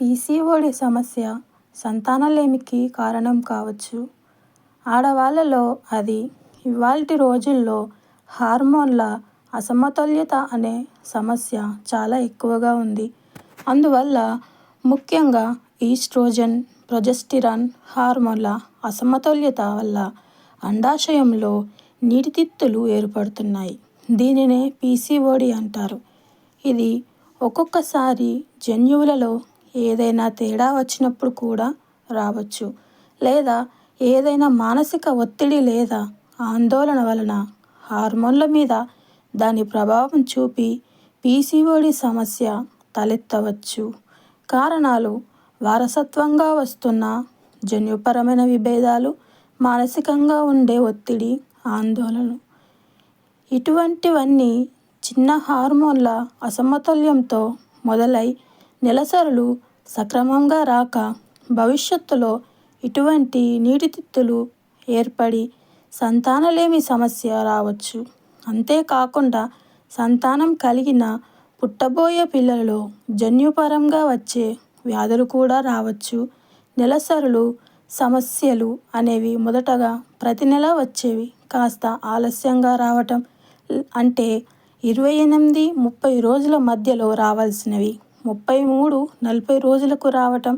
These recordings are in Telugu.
పీసీఓడి సమస్య సంతానలేమికి కారణం కావచ్చు. ఆడవాళ్ళలో అది ఇవాల్టి రోజుల్లో హార్మోన్ల అసమతుల్యత అనే సమస్య చాలా ఎక్కువగా ఉంది. అందువల్ల ముఖ్యంగా ఈస్ట్రోజన్, ప్రొజెస్టిరాన్ హార్మోన్ల అసమతుల్యత వల్ల అండాశయంలో నీటితిత్తులు ఏర్పడుతున్నాయి. దీనినే పీసీఓడి అంటారు. ఇది ఒక్కొక్కసారి జన్యువులలో ఏదైనా తేడా వచ్చినప్పుడు కూడా రావచ్చు. లేదా ఏదైనా మానసిక ఒత్తిడి లేదా ఆందోళన వలన హార్మోన్ల మీద దాని ప్రభావం చూపి పీసీఓడి సమస్య తలెత్తవచ్చు. కారణాలు వారసత్వంగా వస్తున్న జన్యుపరమైన విభేదాలు, మానసికంగా ఉండే ఒత్తిడి, ఆందోళన ఇటువంటివన్నీ చిన్న హార్మోన్ల అసమతుల్యంతో మొదలై నెలసరులు సక్రమంగా రాక భవిష్యత్తులో ఇటువంటి నీటితిత్తులు ఏర్పడి సంతానలేమి సమస్య రావచ్చు. అంతేకాకుండా సంతానం కలిగిన పుట్టబోయే పిల్లలలో జన్యుపరంగా వచ్చే వ్యాధులు కూడా రావచ్చు. నెలసరులు సమస్యలు అనేవి మొదటగా ప్రతి నెల వచ్చేవి కాస్త ఆలస్యంగా రావటం అంటే ఇరవై ఎనిమిది ముప్పై రోజుల మధ్యలో రావాల్సినవి ముప్పై మూడు నలభై రోజులకు రావటం,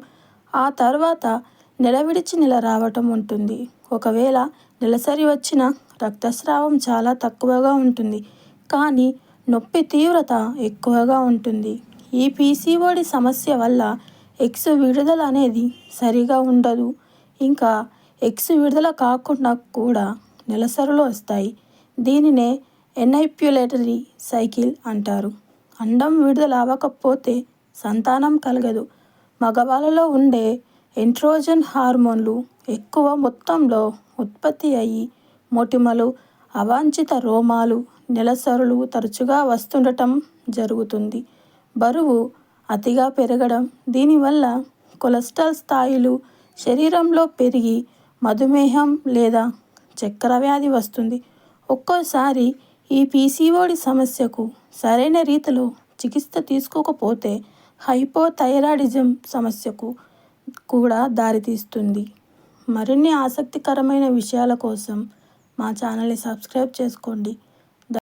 ఆ తర్వాత నెల విడిచి నెల రావటం ఉంటుంది. ఒకవేళ నెలసరి వచ్చిన రక్తస్రావం చాలా తక్కువగా ఉంటుంది కానీ నొప్పి తీవ్రత ఎక్కువగా ఉంటుంది. ఈ పీసీఓడి సమస్య వల్ల ఎగ్స్ విడుదల అనేది సరిగా ఉండదు. ఇంకా ఎగ్స్ విడుదల కాకుండా కూడా నెలసరులు వస్తాయి. దీనినే ఎన్ఐప్యులేటరీ సైకిల్ అంటారు. అండం విడుదల అవ్వకపోతే సంతానం కలగదు. మగవాళ్ళలో ఉండే ఎంట్రోజన్ హార్మోన్లు ఎక్కువ మొత్తంలో ఉత్పత్తి అయ్యి మొటిమలు, అవాంఛిత రోమాలు, నెలసరులు తరచుగా వస్తుండటం జరుగుతుంది. బరువు అతిగా పెరగడం దీనివల్ల కొలెస్ట్రాల్ స్థాయిలు శరీరంలో పెరిగి మధుమేహం లేదా చక్కెర వ్యాధి వస్తుంది. ఒక్కోసారి ఈ పీసీఓడి సమస్యకు సరైన రీతిలో చికిత్స తీసుకోకపోతే హైపోథైరాయిడిజం సమస్యకు కూడా దారితీస్తుంది. మరిన్ని ఆసక్తికరమైన విషయాల కోసం మా ఛానల్ని సబ్స్క్రైబ్ చేసుకోండి.